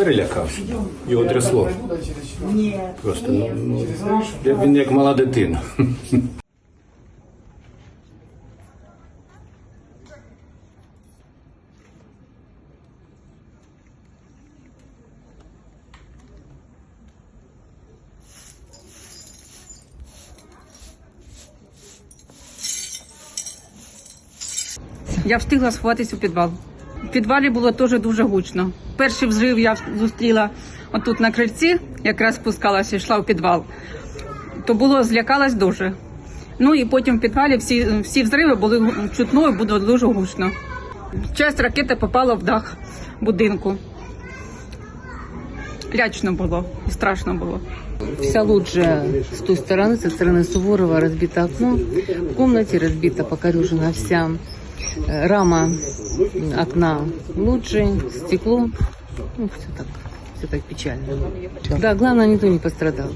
Перелякався. Його трясло. Просто ну, ну, він як мала дитина. Я встигла сховатись у підвал. В підвалі було теж дуже гучно. Перший взрив я зустріла отут на крильці, якраз спускалася, йшла у підвал. То було злякалась дуже. Ну і потім в підвалі всі, всі взриви були чутно і було дуже гучно. Часть ракети попала в дах будинку. Лячно було і страшно було. Вся лоджия с той стороны, со стороны Суворова, разбито окно. В комнате разбита, покорежена вся э, рама окна лучше, стекло. Ну, все так, все так печально. Да, главное, никто не пострадал.